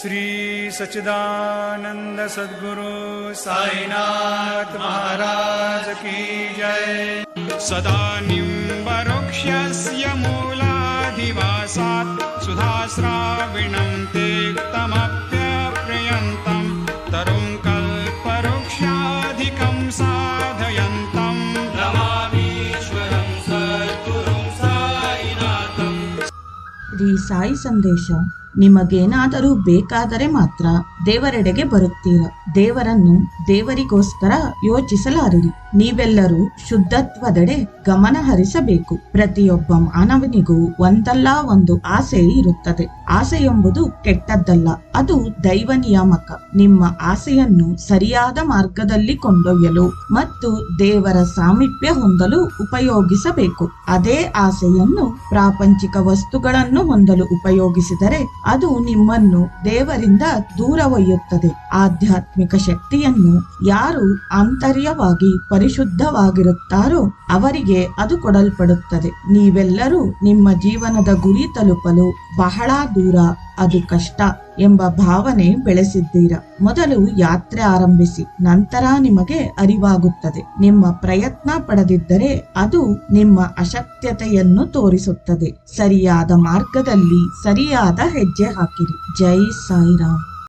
श्री सचिदानंद सद्गुरु साईनाथ महाराज की जय। सदा निम्बरुक्षस्य मूलाधिवासात् सुधास्राविणं तेक्तमप्यप्रयन्तं तरुं कल्परुक्षाधिकं साधयन्तम् नमामीश्वरं साई संदेशा। ನಿಮಗೇನಾದರೂ ಬೇಕಾದರೆ ಮಾತ್ರ ದೇವರೆಡೆಗೆ ಬರುತ್ತೀರ. ದೇವರನ್ನು ದೇವರಿಗೋಸ್ಕರ ಯೋಚಿಸಲಾರಿರಿ. ನೀವೆಲ್ಲರೂ ಶುದ್ಧತ್ವದೆಡೆ ಗಮನ ಹರಿಸಬೇಕು ಪ್ರತಿಯೊಬ್ಬ ಮಾನವನಿಗೂ ಒಂದಲ್ಲ ಒಂದು ಆಸೆ ಇರುತ್ತದೆ. ಆಸೆ ಎಂಬುದು ಕೆಟ್ಟದ್ದಲ್ಲ, ಅದು ದೈವ ನಿಯಾಮಕ. ನಿಮ್ಮ ಆಸೆಯನ್ನು ಸರಿಯಾದ ಮಾರ್ಗದಲ್ಲಿ ಕೊಂಡೊಯ್ಯಲು ಮತ್ತು ದೇವರ ಸಾಮೀಪ್ಯ ಹೊಂದಲು ಉಪಯೋಗಿಸಬೇಕು. ಅದೇ ಆಸೆಯನ್ನು ಪ್ರಾಪಂಚಿಕ ವಸ್ತುಗಳನ್ನು ಹೊಂದಲು ಉಪಯೋಗಿಸಿದರೆ ಅದು ನಿಮ್ಮನ್ನು ದೇವರಿಂದ ದೂರ ಒಯ್ಯುತ್ತದೆ ಆಧ್ಯಾತ್ಮಿಕ ಶಕ್ತಿಯನ್ನು ಯಾರು ಆಂತರ್ಯವಾಗಿ ಪರಿಶುದ್ಧವಾಗಿರುತ್ತಾರೋ ಅವರಿಗೆ ಅದು ಕೊಡಲ್ಪಡುತ್ತದೆ. ನೀವೆಲ್ಲರೂ ನಿಮ್ಮ ಜೀವನದ ಗುರಿ ತಲುಪಲು ಬಹಳ ದೂರ. ಅದು ಕಷ್ಟ ಎಂಬ ಭಾವನೆ ಬೆಳೆಸಿದ್ದೀರ. ಮೊದಲು ಯಾತ್ರೆ ಆರಂಭಿಸಿ, ನಂತರ ನಿಮಗೆ ಅರಿವಾಗುತ್ತದೆ. ನಿಮ್ಮ ಪ್ರಯತ್ನ ಪಡೆದಿದ್ದರೆ ಅದು ನಿಮ್ಮ ಅಶಕ್ತತೆಯನ್ನು ತೋರಿಸುತ್ತದೆ. ಸರಿಯಾದ ಮಾರ್ಗದಲ್ಲಿ ಸರಿಯಾದ ಹೆಜ್ಜೆ ಹಾಕಿರಿ. ಜೈ ಸಾಯಿರಾಮ್.